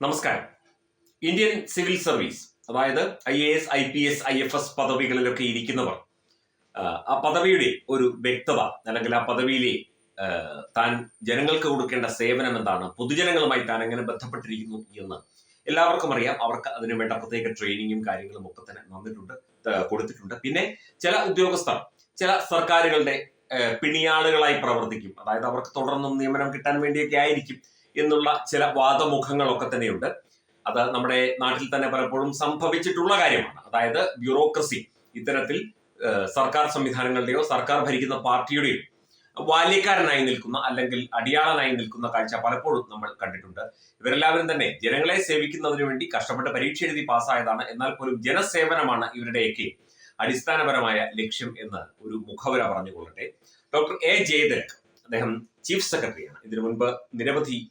നമസ്കാരം. Indian civil service അതായത് I A S I P S I F S പദവികളിലൊക്കെ ഇരിക്കുന്നവർ ആ, പദവിയുടെ ഒരു വ്യക്തത അല്ലെങ്കിൽ ആ പദവിയിലെ താൻ ജനങ്ങൾക്ക് കൊടുക്കേണ്ട സേവനം എന്താണ് പൊതുജനങ്ങളുമായി താൻ എങ്ങനെ ബന്ധപ്പെട്ടിരിക്കുന്നു എന്ന് എല്ലാവർക്കും അറിയാം. അവർക്ക് അതിനു വേണ്ട പ്രത്യേക ട്രെയിനിങ്ങും കാര്യങ്ങളും ഒക്കെ തന്നെ നന്നിട്ടുണ്ട് കൊടുത്തിട്ടുണ്ട്. പിന്നെ ചില ഉദ്യോഗസ്ഥർ ചില സർക്കാരുകളുടെ പിണിയാളുകളായി പ്രവർത്തിക്കും. അതായത് അവർക്ക് തുടർന്നും നിയമനം കിട്ടാൻ വേണ്ടിയൊക്കെ ആയിരിക്കും. എന്നുള്ള ചില വാദമുഖങ്ങളൊക്കെ തന്നെയുണ്ട്. അത് നമ്മുടെ നാട്ടിൽ തന്നെ പലപ്പോഴും സംഭവിച്ചിട്ടുള്ള കാര്യമാണ്. അതായത് ബ്യൂറോക്രസി ഇത്തരത്തിൽ സർക്കാർ സംവിധാനങ്ങളുടെയോ സർക്കാർ ഭരിക്കുന്ന പാർട്ടിയുടെയോ ബാല്യക്കാരനായി നിൽക്കുന്ന അല്ലെങ്കിൽ അടിയാളനായി നിൽക്കുന്ന കാഴ്ച പലപ്പോഴും നമ്മൾ കണ്ടിട്ടുണ്ട്. ഇവരെല്ലാവരും തന്നെ ജനങ്ങളെ സേവിക്കുന്നതിന് വേണ്ടി കഷ്ടപ്പെട്ട് പരീക്ഷ എഴുതി പാസ്സായതാണ്. എന്നാൽ പോലും ജനസേവനമാണ് ഇവരുടെയൊക്കെ അടിസ്ഥാനപരമായ ലക്ഷ്യം എന്ന് ഒരു മുഖവര പറഞ്ഞുകൊള്ളട്ടെ. ഡോക്ടർ എ ജയതിലക് അദ്ദേഹം ചീഫ് സെക്രട്ടറിയാണ്. ഇതിനു മുൻപ് നിരവധി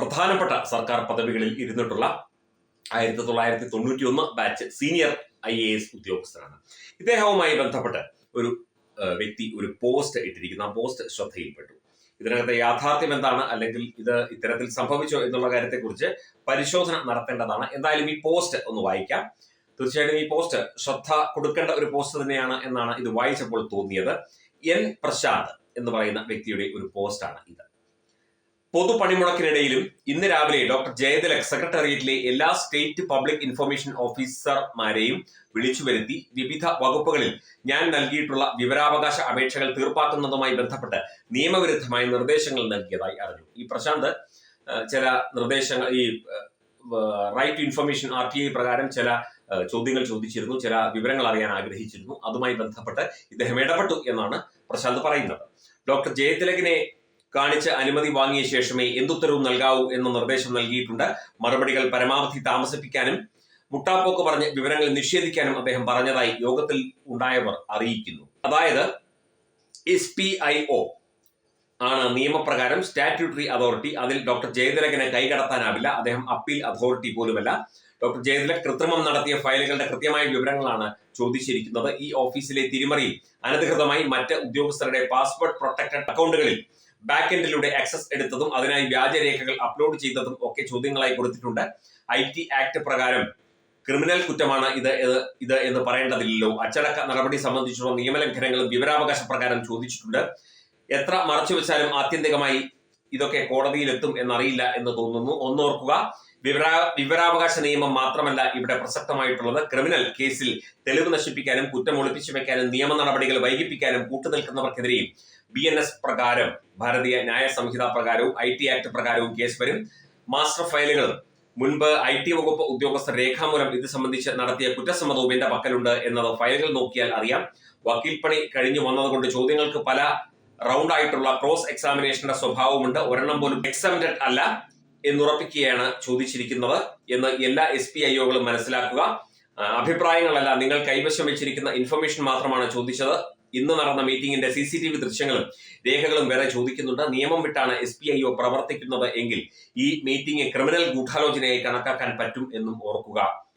പ്രധാനപ്പെട്ട സർക്കാർ പദവികളിൽ ഇരുന്നിട്ടുള്ള ആയിരത്തി തൊള്ളായിരത്തി തൊണ്ണൂറ്റി ഒന്ന് batch senior I A S ഉദ്യോഗസ്ഥനാണ്. ഇദ്ദേഹവുമായി ബന്ധപ്പെട്ട് ഒരു വ്യക്തി ഒരു പോസ്റ്റ് ഇട്ടിരിക്കുന്നു. ആ പോസ്റ്റ് ശ്രദ്ധയിൽപ്പെട്ടു. ഇതിനകത്തെ യാഥാർത്ഥ്യം എന്താണ്? അല്ലെങ്കിൽ ഇത് ഇത്തരത്തിൽ സംഭവിച്ചോ എന്നുള്ള കാര്യത്തെക്കുറിച്ച് പരിശോധന നടത്തേണ്ടതാണ്. എന്തായാലും ഈ പോസ്റ്റ് ഒന്ന് വായിക്കാം. തീർച്ചയായിട്ടും ഈ പോസ്റ്റ് ശ്രദ്ധ കൊടുക്കേണ്ട ഒരു പോസ്റ്റ് തന്നെയാണ് എന്നാണ് ഇത് വായിച്ചപ്പോൾ തോന്നിയത്. എൻ പ്രശാന്ത് എന്ന് പറയുന്ന വ്യക്തിയുടെ ഒരു പോസ്റ്റാണ് ഇത്. പൊതുപണിമുടക്കിനിടയിലും ഇന്ന് രാവിലെ ഡോക്ടർ ജയതിലക് സെക്രട്ടേറിയറ്റിലെ എല്ലാ സ്റ്റേറ്റ് പബ്ലിക് ഇൻഫർമേഷൻ ഓഫീസർമാരെയും വിളിച്ചു വരുത്തി വിവിധ വകുപ്പുകളിൽ ഞാൻ നൽകിയിട്ടുള്ള വിവരാവകാശ അപേക്ഷകൾ തീർപ്പാക്കുന്നതുമായി ബന്ധപ്പെട്ട് നിയമവിരുദ്ധമായ നിർദ്ദേശങ്ങൾ നൽകിയതായി അറിഞ്ഞു. ഈ പ്രശാന്ത് ചില നിർദ്ദേശങ്ങൾ ഈ right to information R T I പ്രകാരം ചില ചോദ്യങ്ങൾ ചോദിച്ചിരുന്നു ചില വിവരങ്ങൾ അറിയാൻ ആഗ്രഹിച്ചിരുന്നു. അതുമായി ബന്ധപ്പെട്ട് ഇദ്ദേഹം ഇടപെട്ടു എന്നാണ് പ്രശാന്ത് പറയുന്നത്. ഡോക്ടർ ജയതിലകിനെ കാണിച്ച് അനുമതി വാങ്ങിയ ശേഷമേ എന്തുത്തരവും നൽകാവൂ എന്ന നിർദ്ദേശം നൽകിയിട്ടുണ്ട്. മറുപടികൾ പരമാവധി താമസിപ്പിക്കാനും മുട്ടാപ്പോക്ക് പറഞ്ഞ് വിവരങ്ങൾ നിഷേധിക്കാനും അദ്ദേഹം പറഞ്ഞതായി യോഗത്തിൽ ഉണ്ടായവർ അറിയിക്കുന്നു. അതായത് എസ് പി ഐ ഒ ആണ് നിയമപ്രകാരം സ്റ്റാറ്റ്യൂട്ടറി അതോറിറ്റി അതിൽ ഡോക്ടർ ജയതിലകനെ കൈകടത്താനാവില്ല. അദ്ദേഹം അപ്പീൽ അതോറിറ്റി പോലുമല്ല. ഡോക്ടർ ജയതിലക് കൃത്രിമം നടത്തിയ ഫയലുകളുടെ കൃത്യമായ വിവരങ്ങളാണ് ചോദിച്ചിരിക്കുന്നത്. ഈ ഓഫീസിലെ തിരിമറിയിൽ അനധികൃതമായി മറ്റ് ഉദ്യോഗസ്ഥരുടെ പാസ്വേഡ് പ്രൊട്ടക്റ്റഡ് അക്കൗണ്ടുകളിൽ ബാക്ക് എൻഡിലൂടെ ആക്സസ് എടുത്തതും അതിനായി വ്യാജരേഖകൾ അപ്ലോഡ് ചെയ്തതും ഒക്കെ ചോദ്യങ്ങളായി കൊടുത്തിട്ടുണ്ട്. ഐ ടി ആക്ട് പ്രകാരം ക്രിമിനൽ കുറ്റമാണ് ഇത് ഇത്- എന്ന് പറയേണ്ടതില്ലല്ലോ. അച്ചടക്ക നടപടി സംബന്ധിച്ചുള്ള നിയമലംഘനങ്ങളും വിവരാവകാശ പ്രകാരം ചോദിച്ചിട്ടുണ്ട്. എത്ര മറച്ചു വെച്ചാലും ആത്യന്തികമായി ഇതൊക്കെ കോടതിയിലെത്തും എന്നറിയില്ല എന്ന് തോന്നുന്നു. ഒന്നോർക്കുക. വിവരാ വിവരാവകാശ നിയമം മാത്രമല്ല ഇവിടെ പ്രസക്തമായിട്ടുള്ളത്. ക്രിമിനൽ കേസിൽ തെളിവ് നശിപ്പിക്കാനും കുറ്റം ഒളിപ്പിച്ചു വെക്കാനും നിയമ നടപടികൾ വൈകിപ്പിക്കാനും കൂട്ടുനിൽക്കുന്നവർക്കെതിരെയും ബി എൻ എസ് പ്രകാരം ഭാരതീയ ന്യായ സംഹിത പ്രകാരവും ഐ ടി ആക്ട് പ്രകാരവും കേസ് വരും. മാസ്റ്റർ ഫയലുകൾ മുൻപ് ഐ ടി വകുപ്പ് ഉദ്യോഗസ്ഥർ രേഖാമൂലം ഇത് സംബന്ധിച്ച് നടത്തിയ കുറ്റസമ്മതവും എന്റെ പക്കലുണ്ട് എന്നത് ഫയലുകൾ നോക്കിയാൽ അറിയാം. വക്കീൽ പണി കഴിഞ്ഞു വന്നതുകൊണ്ട് ചോദ്യങ്ങൾക്ക് പല റൗണ്ട് ആയിട്ടുള്ള ക്രോസ് എക്സാമിനേഷന്റെ സ്വഭാവമുണ്ട് ഒരെണ്ണം പോലും എക്സാമിനഡ് അല്ല. എന്നുറപ്പിക്കുകയാണ് ചോദിച്ചിരിക്കുന്നത് എന്ന് എല്ലാ എസ് പി ഐഒകളും മനസ്സിലാക്കുക. അഭിപ്രായങ്ങളല്ല നിങ്ങൾ കൈവശം വെച്ചിരിക്കുന്ന ഇൻഫർമേഷൻ മാത്രമാണ് ചോദിച്ചത്. ഇന്ന് നടന്ന മീറ്റിംഗിന്റെ സി സി ടി വി ദൃശ്യങ്ങളും രേഖകളും വരെ ചോദിക്കുന്നുണ്ട്. നിയമം വിട്ടാണ് എസ് പി ഐ ഒ പ്രവർത്തിക്കുന്നത് എങ്കിൽ ഈ മീറ്റിംഗ് ക്രിമിനൽ ഗൂഢാലോചനയായി കണക്കാക്കാൻ പറ്റും എന്നും ഓർക്കുക.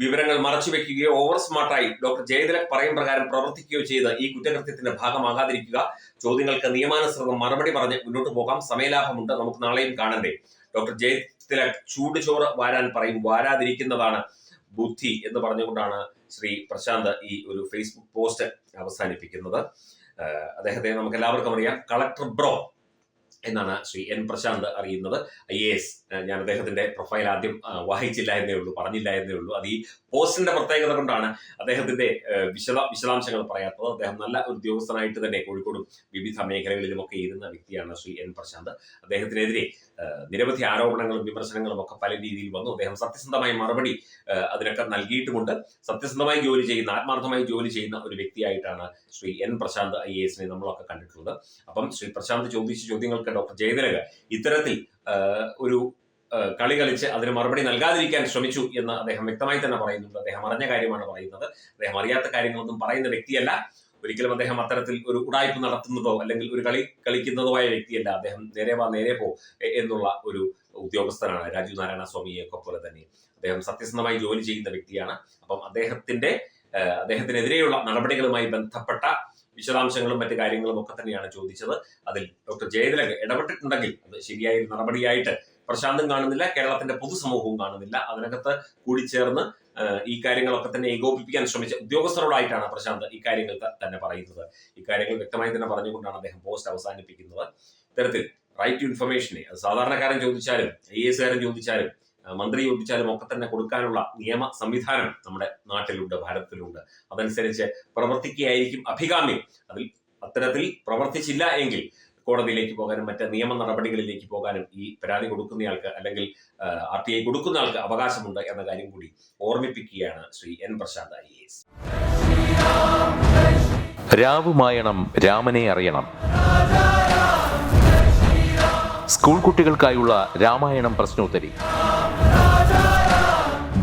വിവരങ്ങൾ മറച്ചുവെക്കുകയോ ഓവർ സ്മാർട്ടായി ഡോക്ടർ ജയതിലക് പറയും പ്രകാരം പ്രവർത്തിക്കുകയോ ചെയ്ത് ഈ കുറ്റകൃത്യത്തിന്റെ ഭാഗമാകാതിരിക്കുക. ചോദ്യങ്ങൾക്ക് നിയമാനുസൃതം മറുപടി പറഞ്ഞ് മുന്നോട്ട് പോകാം. സമയലാഭമുണ്ട്. നമുക്ക് നാളെയും കാണണ്ടേ. ഡോക്ടർ ജയതിലക് ചൂടുചോറ് വാരാൻ പറയും. വാരാതിരിക്കുന്നതാണ് ബുദ്ധി എന്ന് പറഞ്ഞുകൊണ്ടാണ് ശ്രീ പ്രശാന്ത് ഈ ഒരു ഫേസ്ബുക്ക് പോസ്റ്റ് അവസാനിപ്പിക്കുന്നത്. അദ്ദേഹത്തെ നമുക്ക് എല്ലാവർക്കും അറിയാം. കളക്ടർ ബ്രോ എന്നാണ് ശ്രീ എൻ പ്രശാന്ത് അറിയുന്നത്. ഐ എ എസ് ഞാൻ അദ്ദേഹത്തിന്റെ പ്രൊഫൈൽ ആദ്യം വായിച്ചില്ല എന്നേ ഉള്ളൂ പറഞ്ഞില്ല എന്നേ ഉള്ളൂ. അത് ഈ പോസ്റ്റിന്റെ പ്രത്യേകത കൊണ്ടാണ് അദ്ദേഹത്തിന്റെ വിശദ വിശദാംശങ്ങൾ പറയാത്തത്. അദ്ദേഹം നല്ല ഉദ്യോഗസ്ഥനായിട്ട് തന്നെ കോഴിക്കോടും വിവിധ മേഖലകളിലുമൊക്കെ ഇരുന്ന വ്യക്തിയാണ് ശ്രീ എൻ പ്രശാന്ത്. അദ്ദേഹത്തിനെതിരെ നിരവധി ആരോപണങ്ങളും വിമർശനങ്ങളും ഒക്കെ പല രീതിയിൽ വന്നു. അദ്ദേഹം സത്യസന്ധമായ മറുപടി അതിനൊക്കെ നൽകിയിട്ടുമുണ്ട്. സത്യസന്ധമായി ജോലി ചെയ്യുന്ന ആത്മാർത്ഥമായി ജോലി ചെയ്യുന്ന ഒരു വ്യക്തിയായിട്ടാണ് ശ്രീ എൻ പ്രശാന്ത് ഐ എസിനെ നമ്മളൊക്കെ കണ്ടിട്ടുള്ളത്. അപ്പം ശ്രീ പ്രശാന്ത് ചോദിച്ച ചോദ്യങ്ങൾക്ക് ഡോക്ടർ ജയതിലക ഇത്തരത്തിൽ ഒരു കളി കളിച്ച് അതിന് മറുപടി നൽകാതിരിക്കാൻ ശ്രമിച്ചു എന്ന് അദ്ദേഹം വ്യക്തമായി തന്നെ പറയുന്നുണ്ട്. അദ്ദേഹം അറിഞ്ഞ കാര്യമാണ് പറയുന്നത്. അദ്ദേഹം അറിയാത്ത കാര്യങ്ങളൊന്നും പറയുന്ന വ്യക്തിയല്ല. ഒരിക്കലും അദ്ദേഹം അത്തരത്തിൽ ഒരു ഉടായ്പ നടത്തുന്നതോ അല്ലെങ്കിൽ ഒരു കളി കളിക്കുന്നതോ ആയ വ്യക്തിയല്ല. അദ്ദേഹം നേരെ വാ നേരെ പോ എന്നുള്ള ഒരു ഉദ്യോഗസ്ഥനാണ് രാജു നാരായണ സ്വാമിയൊക്കെ പോലെ തന്നെ. അദ്ദേഹം സത്യസന്ധമായി ജോലി ചെയ്യുന്ന വ്യക്തിയാണ്. അപ്പം അദ്ദേഹത്തിന്റെ അദ്ദേഹത്തിനെതിരെയുള്ള നടപടികളുമായി ബന്ധപ്പെട്ട വിശദാംശങ്ങളും മറ്റു കാര്യങ്ങളും ഒക്കെ തന്നെയാണ് ചോദിച്ചത്. അതിൽ ഡോക്ടർ ജയതിലക് ഇടപെട്ടിട്ടുണ്ടെങ്കിൽ അത് ശരിയായ നടപടിയായിട്ട് പ്രശാന്തും കാണുന്നില്ല കേരളത്തിന്റെ പൊതുസമൂഹവും കാണുന്നില്ല. അതിനകത്ത് കൂടി ചേർന്ന് ഈ കാര്യങ്ങളൊക്കെ തന്നെ ഏകോപിപ്പിക്കാൻ ശ്രമിച്ച ഉദ്യോഗസ്ഥരോടായിട്ടാണ് പ്രശാന്ത് ഈ കാര്യങ്ങൾ തന്നെ പറയുന്നത്. ഇക്കാര്യങ്ങൾ കാര്യങ്ങൾ വ്യക്തമായി തന്നെ പറഞ്ഞുകൊണ്ടാണ് അദ്ദേഹം പോസ്റ്റ് അവസാനിപ്പിക്കുന്നത്. ഇത്തരത്തിൽ റൈറ്റ് ടു ഇൻഫർമേഷനെ അത് സാധാരണക്കാരൻ ചോദിച്ചാലും ഐ എസ് കാരൻ ചോദിച്ചാലും മന്ത്രി ചോദിച്ചാലും ഒക്കെ തന്നെ കൊടുക്കാനുള്ള നിയമ സംവിധാനം നമ്മുടെ നാട്ടിലുണ്ട് ഭാരതത്തിലുണ്ട്. അതനുസരിച്ച് പ്രവർത്തിക്കുകയായിരിക്കും അഭികാമ്യം. അതിൽ അത്തരത്തിൽ പ്രവർത്തിച്ചില്ല എങ്കിൽ കോടതിയിലേക്ക് പോകാനും മറ്റ് നിയമ നടപടികളിലേക്ക് പോകാനും ഈ പരാതി കൊടുക്കുന്നയാൾക്ക് അല്ലെങ്കിൽ ആർ ടി ഐ കൊടുക്കുന്ന ആൾക്ക് അവകാശമുണ്ട് എന്ന കാര്യം കൂടി ഓർമ്മിപ്പിക്കുകയാണ് Shri N Prashant I S. രാവുമായണം രാമനെ അറിയണം. സ്കൂൾ കുട്ടികൾക്കായുള്ള രാമായണം പ്രശ്നോത്തരി.